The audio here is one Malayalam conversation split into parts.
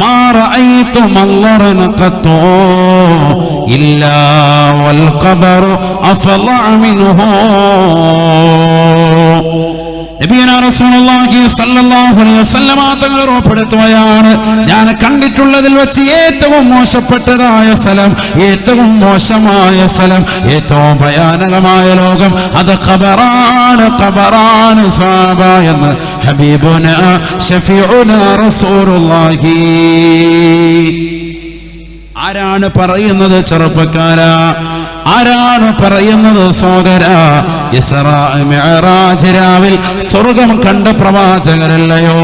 ما رأيت منظرا قط إلا والقبر أفظع منه. ഉറപ്പെടുത്തുകയാണ്. ഞാൻ കണ്ടിട്ടുള്ളതിൽ വെച്ച് ഏറ്റവും മോശപ്പെട്ടതായ സ്ഥലം ഏറ്റവും മോശമായ സ്ഥലം ഏറ്റവും ഭയാനകമായ ലോകം അത് ഖബറാണ് ഖബറാണ് സാബ എന്ന് ഹബീബുന ഷഫീഉന റസൂലുള്ളാഹി. ആരാണ് പറയുന്നത് ചെറുപ്പക്കാരാ? ആരാണ് പറയുന്നത് സോദര ഇസ്രാ മിഅ്റാജ് രാവിൽ സ്വർഗം കണ്ട പ്രവാചകരല്ലയോ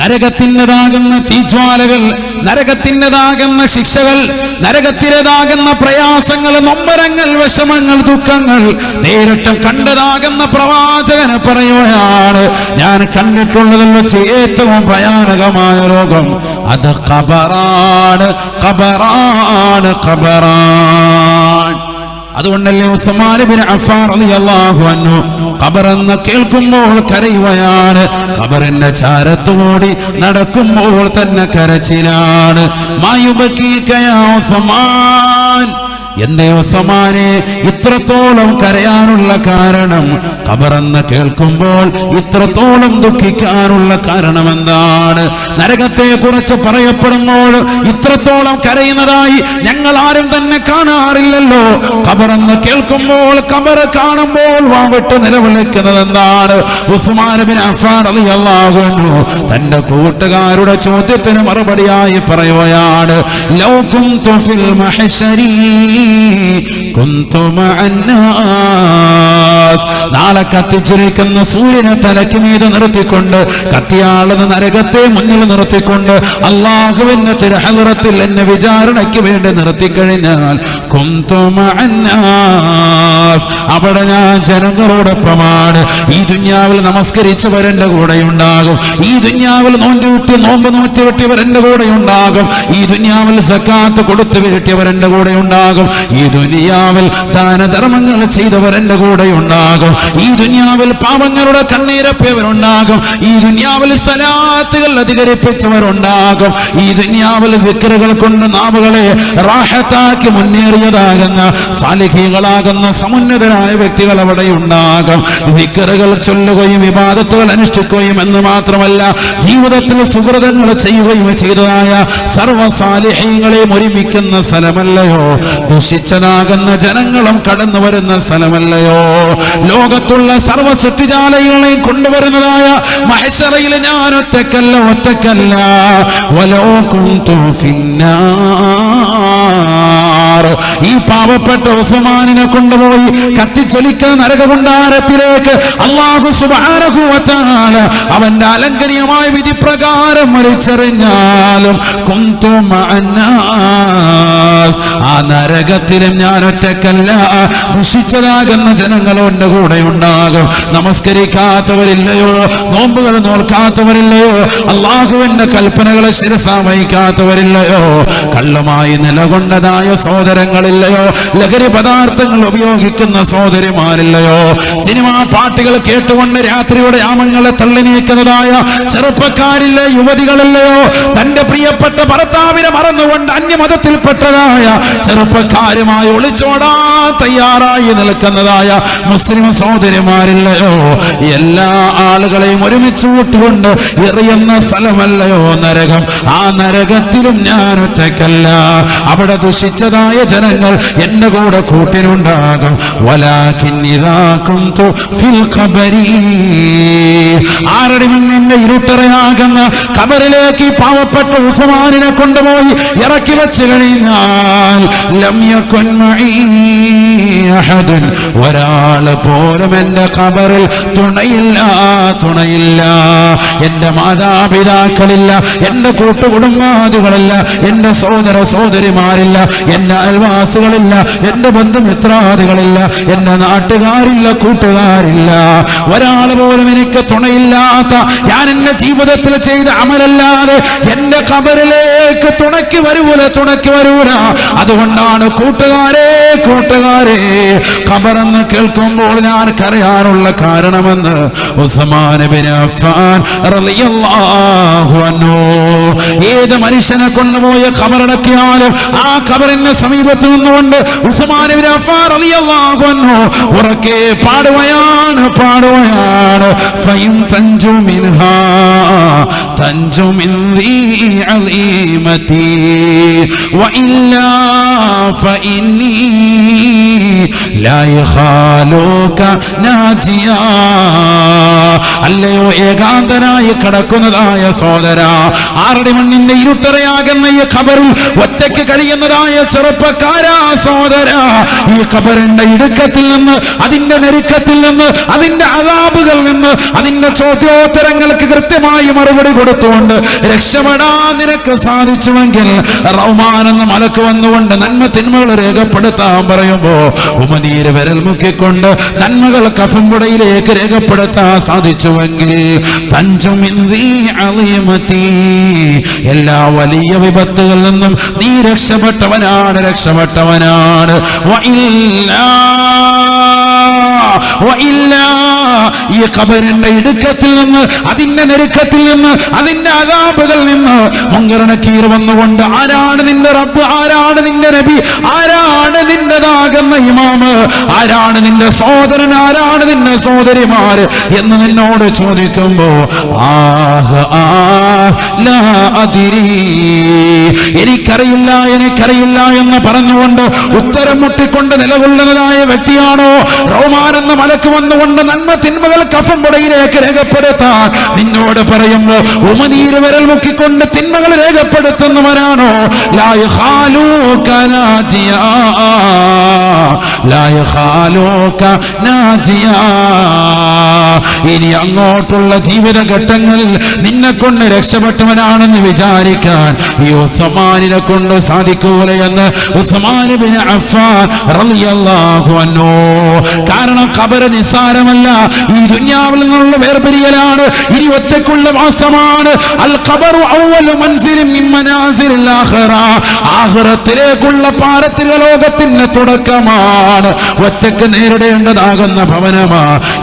നരകത്തിന്റെതാകുന്ന തീജ്വാലകൾ നരകത്തിന്റെതാകുന്ന ശിക്ഷകൾ നരകത്തിന്റെതാകുന്ന പ്രയാസങ്ങൾ നൊമ്പരങ്ങൾ വിഷമങ്ങൾ ദുഃഖങ്ങൾ നേരിട്ടും കണ്ടതാകുന്ന പ്രവാചകനെ പറയുകയാണ് ഞാൻ കണ്ടിട്ടുള്ളതിൽ വെച്ച് ഏറ്റവും ഭയാനകമായ രോഗം അത് കബറാണ് കബറാണ് കബറാണ് അതുകൊണ്ടല്ലേ ഉസ്മാൻ ഖബർ എന്ന് കേൾക്കുമ്പോൾ കരയുകയാണ്. ഖബറിന്റെ ചാരത്തുകൂടി നടക്കുമ്പോൾ തന്നെ കരച്ചിലാണ്. മായുബക്കീ കയാ ഉസ്മാൻ. എന്റെ ഉസ്മാനെ ഇത്രത്തോളം കരയാനുള്ള കാരണം കബറെന്ന് കേൾക്കുമ്പോൾ ഇത്രത്തോളം ദുഃഖിക്കാനുള്ള കാരണം എന്താണ്? നരകത്തെ കുറിച്ച് പറയപ്പെടുമ്പോൾ ഇത്രത്തോളം കരയുന്നതായി ഞങ്ങൾ ആരും തന്നെ കാണാറില്ലല്ലോ. കബറെന്ന് കേൾക്കുമ്പോൾ കബറ് കാണുമ്പോൾ വാവിട്ട് നിലവിളിക്കുന്നത് എന്താണ്? ഉസ്മാൻ അഫാൻ തന്റെ കൂട്ടുകാരുടെ ചോദ്യത്തിന് മറുപടിയായി പറയുകയാണ് ലൗക്കും തുഫിൽ മഹശരീ നാളെ കത്തിച്ചിരിക്കുന്ന സൂര്യനെ തലയ്ക്ക് മീത് നിർത്തിക്കൊണ്ട് കത്തിയാളുന്ന നരകത്തെ മുന്നിൽ നിർത്തിക്കൊണ്ട് അള്ളാഹുവിന്റെ തിരഹലുറത്തിൽ എന്നെ വിചാരണയ്ക്ക് വേണ്ടി നിർത്തിക്കഴിഞ്ഞാൽ കഴിഞ്ഞാൽ അവിടെ ഞാൻ ജനങ്ങളോടൊപ്പമാണ്. ഈ ദുന്യാവിൽ നമസ്കരിച്ച് എന്റെ കൂടെ ഉണ്ടാകും ഈ ദുന്യാവിൽ നോമ്പ് വിട്ടി നോമ്പ് നോറ്റി വെട്ടിയവരെ കൂടെ ഉണ്ടാകും ഈ ദുന്യാവിൽ സക്കാത്ത് കൊടുത്തു വീട്ടിയവരെ കൂടെ ഉണ്ടാകും ഈ ദുനിയാവിൽ ദാനധർമ്മങ്ങൾ ചെയ്തവർ എന്റെ കൂടെ ഉണ്ടാകും ഈ ദുനിയാവിൽ പാപങ്ങളുടെ കണ്ണീരപ്പിയവരുണ്ടാകും. ഈ ദുനിയാവിൽ സലാത്തുകൾ അധികരിപ്പിച്ചവരുണ്ടാകും. ഈ ദുനിയാവിൽ വിക്രകൾ കൊണ്ട് നാവുകളെ റാഹത്താക്കി മുന്നേറിയതാകുന്ന സാലിഹികളാകുന്ന സമുന്നതരായ വ്യക്തികൾ അവിടെ ഉണ്ടാകും വിക്രകൾ ചൊല്ലുകയും വിവാദത്തുകൾ അനുഷ്ഠിക്കുകയും എന്ന് മാത്രമല്ല ജീവിതത്തിൽ സുഹൃതങ്ങൾ ചെയ്യുകയും ചെയ്തതായ സർവ സാലിഹ്യങ്ങളെയും ഒരുമിക്കുന്ന സ്ഥലമല്ലയോ? ദുഷിച്ചതാകുന്ന ജനങ്ങളും കടന്നു വരുന്ന സ്ഥലമല്ലയോ? ലോകത്തുള്ള സർവ സൃഷ്ടിജാലകളെയും കൊണ്ടുവരുന്നതായ മഹേശ്വരയിൽ ഞാൻ ഒറ്റക്കല്ല ഒറ്റക്കല്ല. വലോ കുന്തു ഫിന്നാർ ഈ പാവപ്പെട്ട ഉസ്മാനിനെ കൊണ്ടുപോയി കത്തിച്ചൊലിക്ക നരകകുണ്ടാരത്തിലേക്ക് അള്ളാഹു വ അവന്റെ അലങ്കനീയമായ വിധി പ്രകാരം മരിച്ചറിഞ്ഞാലും കുന്തു ആ നരകത്തിലും ഞാൻ ഒറ്റക്കല്ല ദുഷിച്ചതാകുന്ന ജനങ്ങളോണ്ട് കൂടെ ഉണ്ടാകും. നമസ്കരിക്കാത്തവരില്ലയോ? നോമ്പുകൾ നോൽക്കാത്തവരില്ലയോ? അള്ളാഹുവിന്റെ കൽപ്പനകളെ ശിരസാമയിക്കാത്തവരില്ലയോ കള്ളുമായി നിലകൊണ്ടതായ സഹോദരങ്ങളില്ലയോ ലഹരി പദാർത്ഥങ്ങൾ ഉപയോഗിക്കുന്ന സഹോദരിമാരില്ലയോ സിനിമാ പാട്ടുകൾ കേട്ടുകൊണ്ട് രാത്രിയുടെ ആമങ്ങളെ തള്ളി നീക്കുന്നതായ ചെറുപ്പക്കാരില്ല യുവതികളില്ലയോ തന്റെ പ്രിയപ്പെട്ട ഭർത്താവിനെ മറന്നുകൊണ്ട് അന്യമതത്തിൽപ്പെട്ടതായ ചെറുപ്പക്കാരുമായി ഒളിച്ചോടാ തയ്യാറായി നിൽക്കുന്നതായ മുസ്ലിം സഹോദരിമാരില്ലയോ എല്ലാ ആളുകളെയും ഒരുമിച്ച് കൂട്ടുകൊണ്ട് എറിയുന്ന സ്ഥലമല്ലയോ നരകം? ആ നരകത്തിലും ഞാൻ ഒറ്റക്കല്ല അവിടെ ദുഷിച്ചതായ ജനങ്ങൾ എന്റെ കൂടെ കൂട്ടിനുണ്ടാകും. ആരുടെ മുന്നിന്റെ ഇരുട്ടറയാകുന്ന കബറിലേക്ക് പാവപ്പെട്ട ഉസ്മാനിനെ കൊണ്ടുപോയി ഇറക്കി വെച്ച് കഴിഞ്ഞാൽ ഒരാൾ പോലും എന്റെ കബറിൽ തുണയില്ല തുണയില്ല. എന്റെ മാതാപിതാക്കളില്ല എന്റെ കൂട്ടുകുടുംബാദികളില്ല എന്റെ സഹോദര സഹോദരിമാരില്ല എന്റെ അയൽവാസികളില്ല എന്റെ ബന്ധുമിത്രാദികളില്ല എന്റെ നാട്ടുകാരില്ല കൂട്ടുകാരില്ല. ഒരാൾ പോലും എനിക്ക് തുണയില്ലാത്ത ഞാൻ എന്റെ ജീവിതത്തിൽ ചെയ്ത അമലല്ലാതെ എന്റെ കബറിലേക്ക് തുണക്കി വരൂല തുണക്കി വരൂല. അതുകൊണ്ടാണ് കൂട്ടുകാരെ കൂട്ടുകാരെ കബറെന്ന് കേൾക്കുമ്പോൾ ഞാൻ കരയാനുള്ള കാരണമെന്ന് ഉസ്മാൻ അഫ്ഫാൻ റളിയല്ലാഹു ഏത് മനുഷ്യനെ കൊണ്ടുപോയ കബറടക്കിയാലും ആ ഖബറിന്റെ സമീപത്ത് നിന്നുകൊണ്ട് ഉറക്കെ പാടുകയാണ് പാടുകയാണ്. ഫൈം തൻജു മിൻഹ തൻജു മിൻ അലീമതി വഇല്ല ഫഇന്നീ അല്ലയോ ഏകാന്തനായി കടക്കുന്നതായ സോദര ആറടി മണ്ണിന്റെ ഇരുട്ടറയാകുന്ന ഈ ഖബറിൽ ഒറ്റയ്ക്ക് കഴിയുന്നതായ ചെറുപ്പക്കാരാ സോദര ഈ ഖബറിന്റെ ഇടുക്കത്തിൽ നിന്ന് അതിന്റെ നെരുക്കത്തിൽ നിന്ന് അതിന്റെ അതാപുകൾ നിന്ന് അതിന്റെ ചോദ്യോത്തരങ്ങൾക്ക് കൃത്യമായി മറുപടി കൊടുത്തുകൊണ്ട് രക്ഷപ്പെടാൻ നിനക്ക് സാധിച്ചുവെങ്കിൽ റഹ്മാൻ എന്ന മലക്ക് വന്നുകൊണ്ട് നന്മ തിന്മകൾ രേഖപ്പെടുത്താൻ പറയുമ്പോ ഉമനീര് വിരൽ മുക്കിക്കൊണ്ട് നന്മകൾ കഫമ്പുടയിലേക്ക് രേഖപ്പെടുത്താൻ സാധിച്ചുവെങ്കിൽ എല്ലാ വലിയ വിപത്തുകളിൽ നിന്നും നീ രക്ഷപ്പെട്ടവനാണ് രക്ഷപ്പെട്ടവനാണ്. ഈ ഖബറിന്റെ ഇടുക്കത്തിൽ നിന്ന് അതിന്റെ നെരുക്കത്തിൽ നിന്ന് അതിന്റെ അതാപകളിൽ നിന്ന് മുങ്കരണക്കീർ വന്നുകൊണ്ട് ആരാണ് നിന്റെ റബ്ബ് ആരാണ് നിന്റെ നബി ആരാണ് നിന്റെതാകുന്ന ഇമാമ്? ആരാണ് നിന്റെ സഹോദരൻ? ആരാണ് നിന്റെ സഹോദരിമാര്? എന്ന് നിന്നോട് ചോദിക്കുമ്പോ ആഹ് ആതിരി എനിക്കറിയില്ല എനിക്കറിയില്ല എന്ന് പറഞ്ഞുകൊണ്ട് ഉത്തരം മുട്ടിക്കൊണ്ട് നിലകൊള്ളുന്നതായ വ്യക്തിയാണോ? റോമാൻ എന്ന മലക്ക് വന്നുകൊണ്ട് നന്മ തിന്മകൾ കഫം പുടയിലേക്ക് രേഖപ്പെടുത്താൻ നിന്നോട് പറയുമ്പോ ഉമനീര് വിരൽ മുക്കിക്കൊണ്ട് തിന്മകൾ രേഖപ്പെടുത്തുന്നവരാണോ? ലായ ഹാലൂ നാജിയാ ലായ ഖാലൂക നാജിയ. ഇനി അങ്ങോട്ടുള്ള ജീവിതഘട്ടങ്ങളിൽ നിന്നെ കൊണ്ട് രക്ഷപ്പെട്ടവനാണെന്ന് വിചാരിക്കാൻ ഈ ഉസ്മാനിനെ കൊണ്ട് അഫ്ഫാൻ റളിയല്ലാഹു അൻഹു. കാരണം ഖബർ നിസ്സാരമല്ല. ഈ ദുനിയാവിൽ നിന്നുള്ള വേർപിരിയലാണ്. ഇനി ഒറ്റക്കുള്ള വാസമാണ് അൽ മിൻ മനാസിലിൽ ആഖിറ. ആഖിറത്തിലേക്കുള്ള പാരത്രിക ലോകത്തിന്റെ തുടക്കമാണ്. ഒറ്റയ്ക്ക് നേരിടേണ്ടതാകുന്ന ഭവനമാ.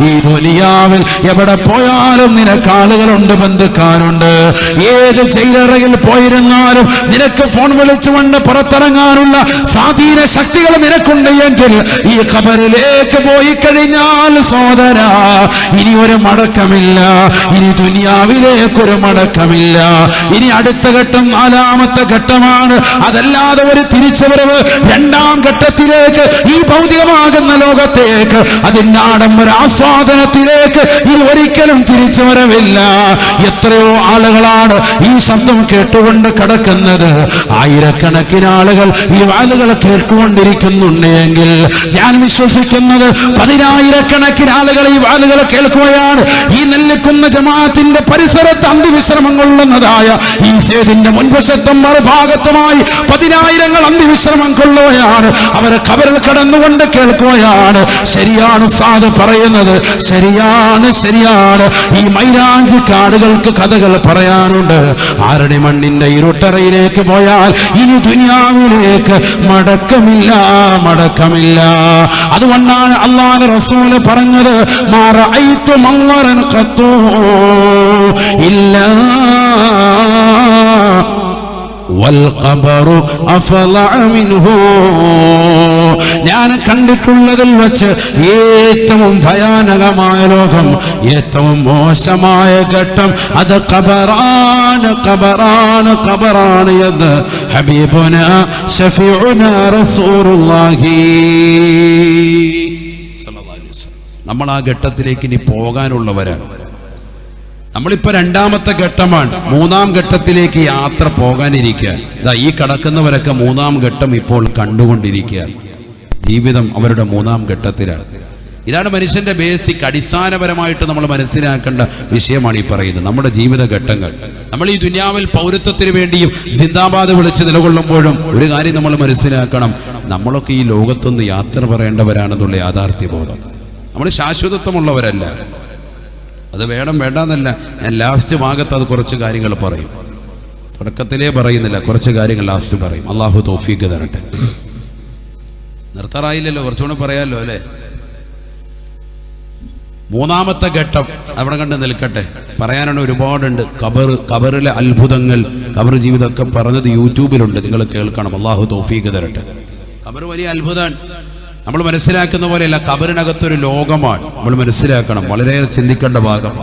ഈ ദുനിയാവിൽ എവിടെ പോയാലും നിനക്ക് ആളുകളുണ്ട് ബന്ധുക്കാരുണ്ട്. ഏത് ജയിലറയിൽ പോയിരുന്നാലും നിനക്ക് ഫോൺ വിളിച്ചുകൊണ്ട് പുറത്തിറങ്ങാനുള്ള സ്വാധീന ശക്തികൾ നിനക്കുണ്ട് എങ്കിൽ ഈ ഖബറിലേക്ക് പോയി കഴിഞ്ഞാൽ സോദര ഇനി ഒരു മടക്കമില്ല. ഇനി ദുനിയാവിലേക്ക് ഒരു മടക്കമില്ല. ഇനി അടുത്ത ഘട്ടം നാലാമത്തെ ഘട്ടമാണ്. അതല്ലാതെ ഒരു തിരിച്ചുവരവ് രണ്ടാം ഘട്ടത്തിലേക്ക് ഈ ഭൗതികമാകുന്ന ലോകത്തേക്ക് അതിന്റെ ആഡംബര ആസ്വാദനത്തിലേക്ക് ഇത് ഒരിക്കലും തിരിച്ചു വരവില്ല. എത്രയോ ആളുകളാണ് ഈ ശബ്ദം കേട്ടുകൊണ്ട് കിടക്കുന്നത്. ആയിരക്കണക്കിന് ആളുകൾ ഈ വാലുകൾ കേൾക്കുകൊണ്ടിരിക്കുന്നുണ്ടെങ്കിൽ ഞാൻ വിശ്വസിക്കുന്നത് പതിനായിരക്കണക്കിന് ആളുകൾ ഈ വാലുകൾ കേൾക്കുകയാണ്. ഈ നെല്ലിക്കുന്ന ജമാഅത്തിന്റെ പരിസരത്ത് അന്തിവിശ്രമം കൊള്ളുന്നതായ ഈ സേതിന്റെ മുൻവശത്തും മറുഭാഗത്തുമായി പതിനായിരങ്ങൾ അന്തിവിശ്രമം കൊള്ളുകയാണ്. അവരെ കബറിൽ കടന്നുകൊണ്ട് കേൾക്കുകയാണ്. ശരിയാണ് സാദ് പറയുന്നത്. ശരിയാണ് ശരിയാണ്. ഈ മൈരാഞ്ചി കാടുകൾക്ക് കഥകൾ പറയാനുണ്ട്. ആരുടെ മണ്ണിന്റെ ഇരുട്ടറയിലേക്ക് പോയാൽ ഇനി ദുനിയാവിലേക്ക് മടക്കമില്ല മടക്കമില്ല. അതുകൊണ്ടാണ് അള്ളാഹ് റസൂൽ പറഞ്ഞത് മാറ ഐത്തു മങ്ങറൻ കത്തോ ഇല്ല ഞാൻ കണ്ടിട്ടുള്ളതിൽ വെച്ച് ഏറ്റവും ഭയാനകമായ ലോകം ഏറ്റവും മോശമായ ഘട്ടം അത് കബറാണ് കബറാണ് കബറാണ് എന്ന് ഹബീബുന ഷഫീഉന റസൂലുള്ളാഹി നമ്മൾ ആ ഘട്ടത്തിലേക്ക് ഇനി പോകാനുള്ളവരാണ്. നമ്മളിപ്പോ രണ്ടാമത്തെ ഘട്ടമാണ്. മൂന്നാം ഘട്ടത്തിലേക്ക് യാത്ര പോകാനിരിക്കുക. ഇതാ ഈ കടക്കുന്നവരൊക്കെ മൂന്നാം ഘട്ടം ഇപ്പോൾ കണ്ടുകൊണ്ടിരിക്കുക. ജീവിതം അവരുടെ മൂന്നാം ഘട്ടത്തിലാണ്. ഇതാണ് മനുഷ്യന്റെ ബേസിക് അടിസ്ഥാനപരമായിട്ട് നമ്മൾ മനസ്സിലാക്കേണ്ട വിഷയമാണ് ഈ പറയുന്നത്. നമ്മുടെ ജീവിത ഘട്ടങ്ങൾ. നമ്മൾ ഈ ദുനിയാവിൽ പൗരത്വത്തിന് വേണ്ടിയും സിന്ദാബാദ് വിളിച്ച് നിലകൊള്ളുമ്പോഴും ഒരു കാര്യം നമ്മൾ മനസ്സിലാക്കണം. നമ്മളൊക്കെ ഈ ലോകത്തുനിന്ന് യാത്ര പറയേണ്ടവരാണെന്നുള്ള യാഥാർത്ഥ്യബോധം. നമ്മൾ ശാശ്വതത്വമുള്ളവരല്ല. അത് വേണം വേണ്ടെന്നല്ല. ഞാൻ ലാസ്റ്റ് ഭാഗത്ത് അത് കുറച്ച് കാര്യങ്ങൾ പറയും. തുടക്കത്തിലേ പറയുന്നില്ല കുറച്ച് കാര്യങ്ങൾ ലാസ്റ്റ് പറയും. അള്ളാഹു തോഫീക്ക് തരട്ടെ. നിർത്താറായില്ലല്ലോ കുറച്ചുകൂടെ പറയാമല്ലോ അല്ലേ? മൂന്നാമത്തെ ഘട്ടം അവിടെ കണ്ട് നിൽക്കട്ടെ. പറയാനാണ് ഒരുപാടുണ്ട്. കബർ കബറിലെ അത്ഭുതങ്ങൾ കബർ ജീവിതമൊക്കെ പറഞ്ഞത് യൂട്യൂബിലുണ്ട്. നിങ്ങൾ കേൾക്കണം. അള്ളാഹു തോഫീക്ക് തരട്ടെ. കബർ വലിയ അത്ഭുതമാണ്. നമ്മൾ മനസ്സിലാക്കുന്ന പോലെയല്ല കബറിനകത്തൊരു ലോകമാണ്. നമ്മൾ മനസ്സിലാക്കണം വളരെ ചിന്തിക്കേണ്ട ഭാഗം.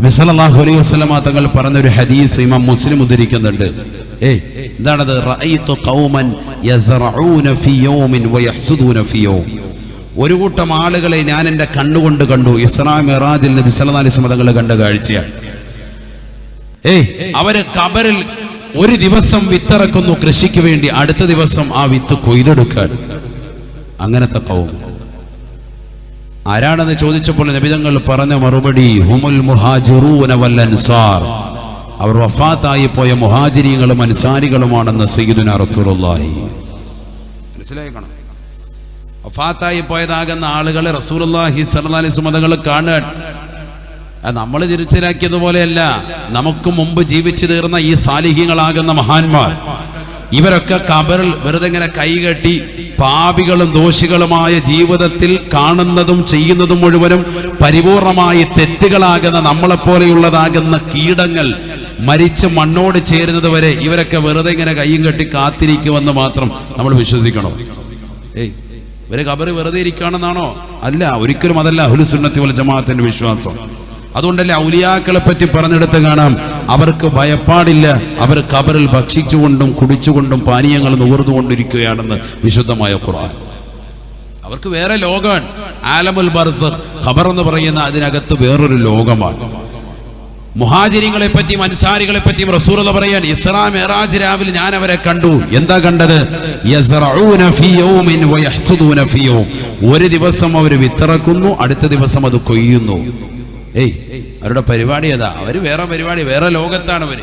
വിസലാഹു അലൈഹി വസ്ലമ തങ്ങൾ പറഞ്ഞൊരു ഹദീസ് ഇമാം മുസ്ലിം ഉദ്ധരിക്കുന്നുണ്ട്. ഏയ് എന്താണത്? ഖൗമൻ ഫീ യൗമിൻ ഫീ യൗം. ഒരു കൂട്ടം ആളുകളെ ഞാൻ എന്റെ കണ്ണുകൊണ്ട് കണ്ടു. ഇസ്ലാ മിറാജിൽ നബി സല്ലല്ലാഹു തങ്ങൾ കണ്ട കാഴ്ചയാണ്. ഏയ് അവർ കബറിൽ ഒരു ദിവസം വിത്തിറക്കുന്നു കൃഷിക്ക് വേണ്ടി അടുത്ത ദിവസം ആ വിത്ത് കൊയ്തെടുക്കാൻ. അങ്ങനത്തെ കൗമ ആരാണെന്ന് ചോദിച്ചപ്പോൾ നബിതങ്ങൾ പറഞ്ഞ മറുപടി ഹുമുൽ മുഹാജിറൂന വൽ അൻസാർ. അവർ വഫാത്തായി പോയ മുഹാജിരികളും അൻസാരികളുമാണെന്ന് സയ്യിദുന റസൂലുള്ളാഹി. മനസ്സിലായിക്കണം? വഫാത്തായി പോയതാകുന്ന ആളുകളെ റസൂലുള്ളാഹി സ്വല്ലല്ലാഹി അലൈഹി വസല്ലം കാണുക നമ്മൾ തിരിച്ചിലാക്കിയതുപോലെയല്ല നമുക്ക് മുമ്പ് ജീവിച്ചു തീർന്ന ഈ സാലിഹ്യങ്ങളാകുന്ന മഹാന്മാർ. ഇവരൊക്കെ കബറിൽ വെറുതെ ഇങ്ങനെ കൈകെട്ടി പാപികളും ദോഷികളുമായ ജീവിതത്തിൽ കാണുന്നതും ചെയ്യുന്നതും മുഴുവനും പരിപൂർണമായി തെറ്റുകളാകുന്ന നമ്മളെപ്പോലെയുള്ളതാകുന്ന കീടങ്ങൾ മരിച്ച് മണ്ണോട് ചേരുന്നത് വരെ ഇവരൊക്കെ വെറുതെ ഇങ്ങനെ കൈയും കെട്ടി കാത്തിരിക്കുമെന്ന് മാത്രം നമ്മൾ വിശ്വസിക്കണം? ഏയ് ഇവർ കബറ് വെറുതെ ഇരിക്കുകയാണെന്നാണോ? അല്ല ഒരിക്കലും അതല്ല അഹുലുസുന്നത്തി വൽ ജമാഅത്തിന്റെ വിശ്വാസം. അതുകൊണ്ടല്ലേ ഔലിയാക്കളെ പറ്റി പറഞ്ഞെടുത്ത് കാണാം. അവർക്ക് ഭയപ്പാടില്ല. അവർ കബറിൽ ഭക്ഷിച്ചുകൊണ്ടും കുടിച്ചുകൊണ്ടും പാനീയങ്ങൾ നുകർന്നുകൊണ്ടിരിക്കുകയാണെന്ന് വിശുദ്ധമായ ഖുർആൻ. അവർക്ക് വേറെ ലോകമാണ്. ആലമുൽ ബർസ് ഖബർ എന്ന് പറയുന്ന അതിനകത്ത് വേറൊരു ലോകമാണ്. മുഹാജിരിങ്ങളെ പറ്റിയും അൻസാരികളെ പറ്റിയും റസൂർ പറയാൻ ഇസ്രാ മെറാജ് രാവിലെ ഞാൻ അവരെ കണ്ടു. എന്താ കണ്ടത്? ഒരു ദിവസം അവർ വിത്തിറക്കുന്നു അടുത്ത ദിവസം അത് കൊയ്യുന്നു. ഏയ് അവരുടെ പരിപാടി ഏതാ? അവർ വേറെ പരിപാടി വേറെ ലോകത്താണ് അവർ.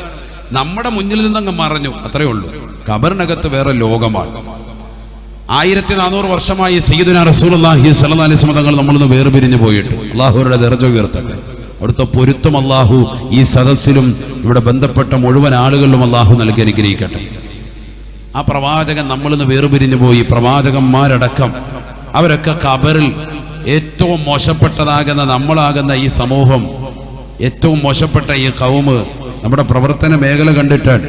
നമ്മുടെ മുന്നിൽ നിന്നങ്ങ് മറഞ്ഞു അത്രേ ഉള്ളൂ. ഖബറിനകത്ത് വേറെ ലോകമാണ്. ആയിരത്തി നാനൂറ് വർഷമായി സയ്യിദുന റസൂലുള്ളാഹി സ്വല്ലല്ലാഹി അലൈഹി വസല്ലം തങ്ങൾ നമ്മളിന്ന് വേർപിരിഞ്ഞു പോയിട്ട്. അള്ളാഹുരുടെ ദർജ ഉയർത്തട്ടെ. അവിടുത്തെ പൊരുത്തം അള്ളാഹു ഈ സദസ്സിലും ഇവിടെ ബന്ധപ്പെട്ട മുഴുവൻ ആളുകളിലും അള്ളാഹു നൽകി അനുഗ്രഹിക്കട്ടെ. ആ പ്രവാചകൻ നമ്മളിന്ന് വേർപിരിഞ്ഞു പോയി പ്രവാചകന്മാരടക്കം അവരൊക്കെ കബറിൽ ഏറ്റവും മോശപ്പെട്ടതാകുന്ന നമ്മളാകുന്ന ഈ സമൂഹം ഏറ്റവും മോശപ്പെട്ട ഈ കൗമ് നമ്മുടെ പ്രവർത്തന മേഖല കണ്ടിട്ടാണ്.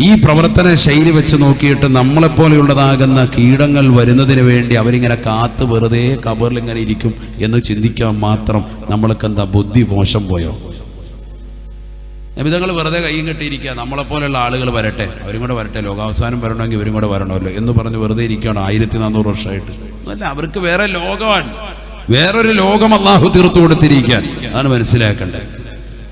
ഈ പ്രവർത്തന ശൈലി വെച്ച് നോക്കിയിട്ട് നമ്മളെപ്പോലെയുള്ളതാകുന്ന കീടങ്ങൾ വരുന്നതിന് വേണ്ടി അവരിങ്ങനെ കാത്ത് വെറുതെ കബറിൽ ഇങ്ങനെ ഇരിക്കും എന്ന് ചിന്തിക്കാൻ മാത്രം നമ്മൾക്ക് എന്താ ബുദ്ധി മോശം പോയോ? നബിതങ്ങൾ വെറുതെ കൈയും കെട്ടിയിരിക്കുക. നമ്മളെപ്പോലെയുള്ള ആളുകൾ വരട്ടെ. അവരും കൂടെ വരട്ടെ. ലോകാവസാനം വരണമെങ്കിൽ ഇവരും കൂടെ വരണമല്ലോ എന്ന് പറഞ്ഞ് വെറുതെ ഇരിക്കുകയാണ് ആയിരത്തി നാനൂറ് വർഷമായിട്ട്. അല്ല അവർക്ക് വേറെ ലോകമാണ്. വേറൊരു ലോകം അള്ളാഹു തീർത്തു കൊടുത്തിരിക്കാൻ. അതാണ് മനസ്സിലാക്കേണ്ടത്.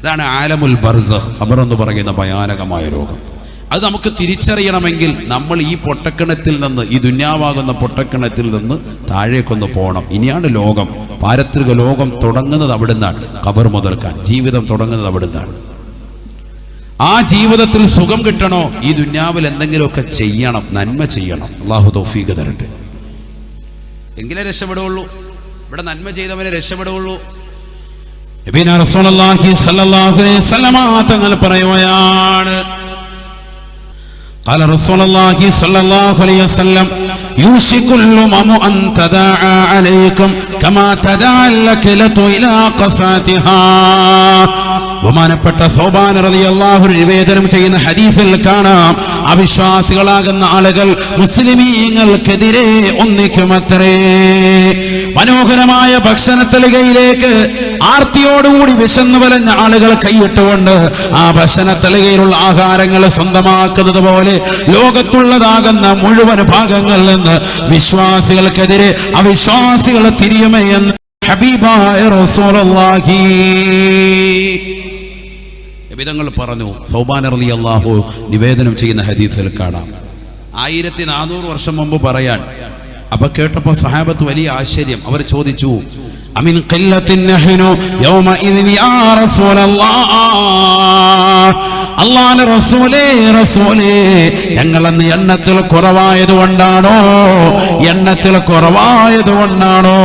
ഇതാണ് ആലമുൽ ബർസ ഖബർ എന്ന് പറയുന്ന ഭയാനകമായ രോഗം. അത് നമുക്ക് തിരിച്ചറിയണമെങ്കിൽ നമ്മൾ ഈ പൊട്ടക്കിണത്തിൽ നിന്ന് ഈ ദുന്യാവാകുന്ന പൊട്ടക്കിണത്തിൽ നിന്ന് താഴേക്കൊന്ന് പോകണം ഇനിയാണ് ലോകം. പാരത്രിക ലോകം തുടങ്ങുന്നത് അവിടുന്നാണ്. ഖബർ മുതൽക്കാൻ. ജീവിതം തുടങ്ങുന്നത് അവിടുന്നാണ്. ആ ജീവിതത്തിൽ സുഖം കിട്ടണോ? ഈ ദുന്യാവിൽ എന്തെങ്കിലുമൊക്കെ ചെയ്യണം. നന്മ ചെയ്യണം. അള്ളാഹു തൗഫീഖ് തരട്ടെ. എങ്കിലേ രക്ഷപ്പെടുകയുള്ളൂ. ഇവിടെ നന്മ ചെയ്തവനെ രക്ഷപ്പെടുകയുള്ളൂ നബീന റസൂലുള്ളാഹി സ്വല്ലല്ലാഹു അലൈഹി വസല്ലമ തങ്ങൾ പറയുകയാണ് قال رسول الله صلى الله عليه وسلم يوشك الأمم أن تداعى عليكم كما تداعى الأكلة إلى قصاتها ബഹുമാനപ്പെട്ട സോബാൻ റളിയല്ലാഹു നിവേദനം ചെയ്യുന്ന ഹദീസിൽ കാണാം. അവിശ്വാസികളാകുന്ന ആളുകൾ മുസ്ലിമീങ്ങൾക്കെതിരെ ഒന്നിക്കുമത്രേ. മനോഹരമായ ഭക്ഷണത്തലികയിലേക്ക് ആർത്തിയോടുകൂടി വിശന്നു വലഞ്ഞ ആളുകൾ കൈയിട്ടുകൊണ്ട് ആ ഭക്ഷണത്തലികയിലുള്ള ആഹാരങ്ങൾ സ്വന്തമാക്കുന്നത് പോലെ ലോകത്തുള്ളതാകുന്ന മുഴുവൻ ഭാഗങ്ങളിൽ നിന്ന് വിശ്വാസികൾക്കെതിരെ അവിശ്വാസികൾ തിരിയുമേ എന്ന് ഹബീബായ റസൂലുള്ളാഹി. വിധങ്ങൾ പറഞ്ഞു സൗബാൻ അലി അള്ളാഹു നിവേദനം ചെയ്യുന്ന ഹദീസിൽ കാണാം. ആയിരത്തി നാനൂറ് വർഷം മുമ്പ് പറയാൻ അപ്പൊ കേട്ടപ്പോ സഹാബത്ത് വലിയ ആശ്ചര്യം. അവർ ചോദിച്ചു യാ റസൂലല്ലാഹ് അല്ലാഹുവിന്റെ റസൂലേ റസൂലേ ഞങ്ങൾ അന്ന് എണ്ണത്തിൽ കുറവായത് കൊണ്ടാണോ? എണ്ണത്തിൽ കുറവായത് കൊണ്ടാണോ?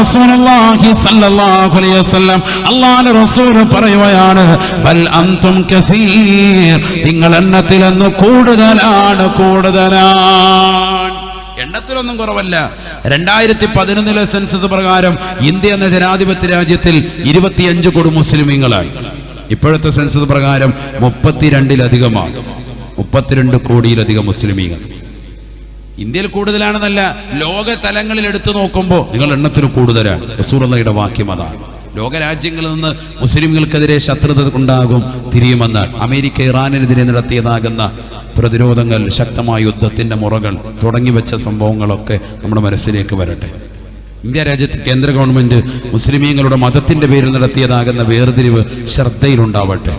റസൂലുള്ളാഹി അലൈഹി വസല്ലം റസൂൽ പറയുകയാണ് ബൽ അൻതും കസീർ. നിങ്ങൾ എണ്ണത്തിൽ അന്ന് കൂടുതലാണ് കൂടുതലാണ്. എണ്ണത്തിലൊന്നും കുറവല്ല. രണ്ടായിരത്തി പതിനൊന്നിലെ സെൻസസ് പ്രകാരം ഇന്ത്യ എന്ന ജനാധിപത്യ രാജ്യത്തിൽ ഇരുപത്തിയഞ്ച് കോടി മുസ്ലിമീങ്ങളായി. ഇപ്പോഴത്തെ സെൻസസ് പ്രകാരം മുപ്പത്തിരണ്ടിലധികമാണ്. മുപ്പത്തിരണ്ട് കോടിയിലധികം മുസ്ലിമീങ്ങൾ. ഇന്ത്യയിൽ കൂടുതലാണെന്നല്ല ലോക തലങ്ങളിൽ എടുത്തു നോക്കുമ്പോൾ നിങ്ങൾ എണ്ണത്തിൽ കൂടുതലാണ്. റസൂറുള്ളയുടെ വാക്യം അതാണ്. ലോകരാജ്യങ്ങളിൽ നിന്ന് മുസ്ലിംകൾക്കെതിരെ ശത്രുത ഉണ്ടാകും തിരിയുമെന്ന് അമേരിക്ക ഇറാനെതിരെ നടത്തിയതാകുന്ന പ്രതിരോധങ്ങൾ ശക്തമായ യുദ്ധത്തിന്റെ മുറകൾ തുടങ്ങിവെച്ച സംഭവങ്ങളൊക്കെ നമ്മുടെ മനസ്സിലേക്ക് വരട്ടെ. ഇന്ത്യ രാജ്യത്ത് കേന്ദ്ര ഗവൺമെന്റ് മുസ്ലിമീങ്ങളുടെ മതത്തിന്റെ പേരിൽ നടത്തിയതാകുന്ന വേർതിരിവ് ശ്രദ്ധയിലുണ്ടാവട്ടെ.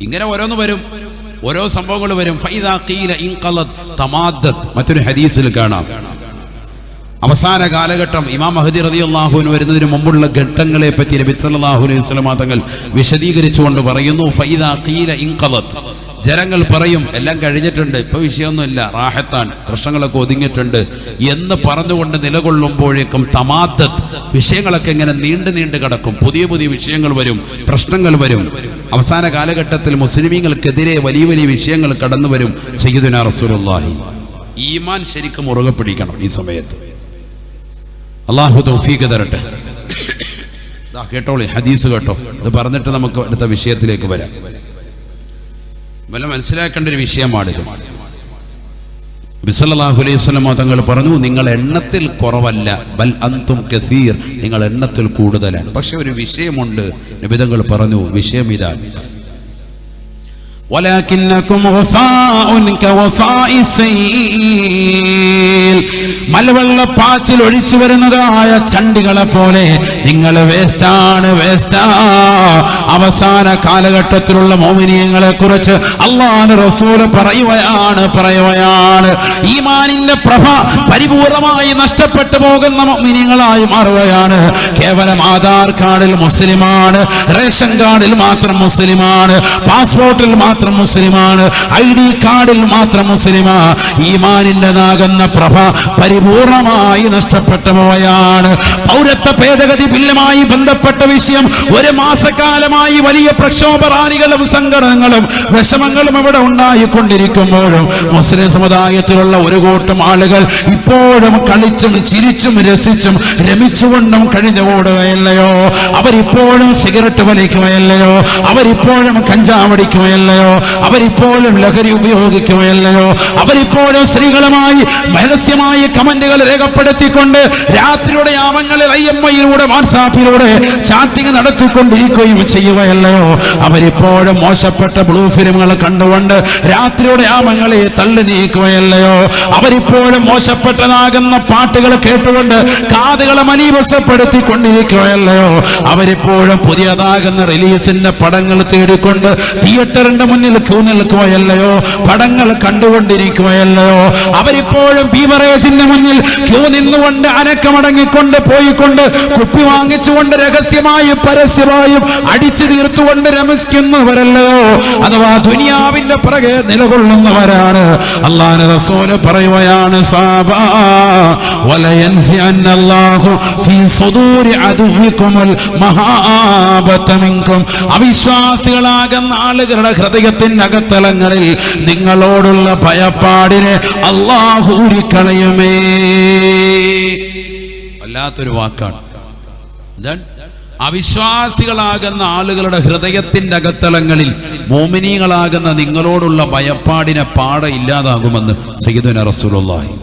ഇങ്ങനെ ഓരോന്ന് വരും ഓരോ സംഭവങ്ങൾ വരും. മറ്റൊരു ഹദീസിൽ കാണാം. അവസാന കാലഘട്ടം ഇമാം മഹദി റതി അള്ളാഹുവിന് വരുന്നതിന് മുമ്പുള്ള ഘട്ടങ്ങളെ പറ്റി നബി സല്ലാഹു അലൈഹി വസല്ലം തങ്ങൾ വിശദീകരിച്ചുകൊണ്ട് പറയുന്നു ഫൈദാ ഖീല ഇൻഖലത് ജനങ്ങൾ പറയും എല്ലാം കഴിഞ്ഞിട്ടുണ്ട് ഇപ്പൊ വിഷയമൊന്നുമില്ല റാഹത്താണ് പ്രശ്നങ്ങളൊക്കെ ഒതുങ്ങിയിട്ടുണ്ട് എന്ന് പറഞ്ഞുകൊണ്ട് നിലകൊള്ളുമ്പോഴേക്കും തമാദ്ദത്ത് വിഷയങ്ങളൊക്കെ ഇങ്ങനെ നീണ്ടു നീണ്ടു കിടക്കും. പുതിയ പുതിയ വിഷയങ്ങൾ വരും പ്രശ്നങ്ങൾ വരും. അവസാന കാലഘട്ടത്തിൽ മുസ്ലിമീങ്ങൾക്കെതിരെ വലിയ വലിയ വിഷയങ്ങൾ കടന്നു വരും സയ്യിദുന റസൂലുള്ളാഹി. ഈമാൻ ശരിക്കും മുറുകെ പിടിക്കണം ഈ സമയത്ത്. അള്ളാഹു തൗഫീഖ് തരട്ടെ. കേട്ടോളി ഹദീസ് കേട്ടോ. അത് പറഞ്ഞിട്ട് നമുക്ക് അടുത്ത വിഷയത്തിലേക്ക് വരാം. വല്ല മനസ്സിലാക്കേണ്ട ഒരു വിഷയമാണിത് ബിസലാഹു അലൈഹി തങ്ങൾ പറഞ്ഞു നിങ്ങൾ എണ്ണത്തിൽ കുറവല്ല ബൽ അന്തും കസീർ. നിങ്ങൾ എണ്ണത്തിൽ കൂടുതലാണ്. പക്ഷെ ഒരു വിഷയമുണ്ട് നിബിതങ്ങൾ പറഞ്ഞു വിഷയം ഇതാണ് മലവെള്ളപ്പാച്ചിൽ ഒഴിച്ചു വരുന്നതായ ചണ്ടികളെ പോലെ നിങ്ങൾ വേസ്റ്റാണ് വേസ്റ്റാ. അവസാന കാലഘട്ടത്തിലുള്ള മോമിനിയങ്ങളെ കുറിച്ച് അള്ളാഹ് റസൂൽ പറയുകയാണ് പറയുകയാണ്. ഈമാനിന്റെ പ്രഭ പരിപൂർണമായി നഷ്ടപ്പെട്ടു പോകുന്ന മോമിനിയങ്ങളായി മാറുകയാണ്. കേവലം ആധാർ കാർഡിൽ മുസ്ലിമാണ് റേഷൻ കാർഡിൽ മാത്രം മുസ്ലിമാണ് പാസ്പോർട്ടിൽ മാത്രം മുസ്ലിമാണ്. ഐ ഡി കാർഡിൽ മാത്രം മുസ്ലിമാ. ഈമാനിന്റെതാകുന്ന പ്രഭ പരിപൂർണമായി നഷ്ടപ്പെട്ടു പോയാണ് പൗരത്വ ഭേദഗതി ബില്ലുമായി ബന്ധപ്പെട്ട വിഷയം ഒരു മാസക്കാലമായി വലിയ പ്രക്ഷോഭ റാലികളും സംഘടനകളും വിഷമങ്ങളും ഇവിടെ ഉണ്ടായിക്കൊണ്ടിരിക്കുമ്പോഴും മുസ്ലിം സമുദായത്തിലുള്ള ഒരു കൂട്ടം ആളുകൾ ഇപ്പോഴും കളിച്ചും ചിരിച്ചും രസിച്ചും രമിച്ചുകൊണ്ടും കഴിഞ്ഞു കൂടുകയല്ലയോ? അവരിപ്പോഴും സിഗരറ്റ് വലിക്കുകയല്ലയോ? അവരിപ്പോഴും കഞ്ചാവടിക്കുകയല്ലയോ? അവരിപ്പോഴും ലഹരി ഉപയോഗിക്കുകയല്ലയോ? അവരിപ്പോഴും സ്ത്രീകളുമായി രഹസ്യമായ കമന്റുകൾ രേഖപ്പെടുത്തിക്കൊണ്ട് രാത്രിയുടെ യാമങ്ങളിൽ ഐ എം ഐയിലൂടെ വാട്സാപ്പിലൂടെ ചാറ്റിങ് നടത്തിക്കൊണ്ടിരിക്കുകയും ചെയ്യുകയല്ലയോ? അവരിപ്പോഴും മോശപ്പെട്ട ബ്ലൂ ഫിലിമുകൾ കണ്ടുകൊണ്ട് രാത്രിയുടെ യാമങ്ങളെ തള്ളി നീക്കുകയല്ലയോ? അവരിപ്പോഴും മോശപ്പെട്ടതാകുന്ന പാട്ടുകൾ കേട്ടുകൊണ്ട് കാതുകളെ മലീവസപ്പെടുത്തിക്കൊണ്ടിരിക്കുകയല്ലയോ അവരിപ്പോഴും പുതിയതാകുന്ന റിലീസിന്റെ പടങ്ങൾ തേടിക്കൊണ്ട് തിയേറ്ററിന്റെ മുന്നിൽ ക്യൂ നിൽക്കുകയല്ലയോ പടങ്ങൾ കണ്ടുകൊണ്ടിരിക്കുകയല്ലയോ അവരിപ്പോഴും ബീവറേജിന്റെ മുന്നിൽ ക്യൂ നിന്നുകൊണ്ട് അനക്കമടങ്ങിക്കൊണ്ട് പോയിക്കൊണ്ട് കുപ്പി വാങ്ങിച്ചുകൊണ്ട് രഹസ്യമായും പരസ്യമായും അടിച്ചു തീർത്തുകൊണ്ട് രമിക്കുന്നവരല്ലയോ? അഥവാ ദുനിയാവിന്റെ പിറകെ നിലകൊള്ളുന്നവരാണ്. അള്ളാഹ് റസൂൽ പറയുകയാണ് സാബാ മിൻകും അവിശ്വാസികളാകുന്ന ആളുകളുടെ ഹൃദയത്തിന്റെ അകത്തലങ്ങളിൽ നിങ്ങളോടുള്ള ഭയപ്പാടിനെ അള്ളാഹു ഊരിക്കളയുമേ. വല്ലാത്തൊരു വാക്കാണ്. അവിശ്വാസികളാകുന്ന ആളുകളുടെ ഹൃദയത്തിന്റെ അകത്തളങ്ങളിൽ മോമിനികളാകുന്ന നിങ്ങളോടുള്ള ഭയപ്പാടിനെ പാട ഇല്ലാതാകുമെന്ന് സയ്യിദുന റസൂലുള്ളാഹി.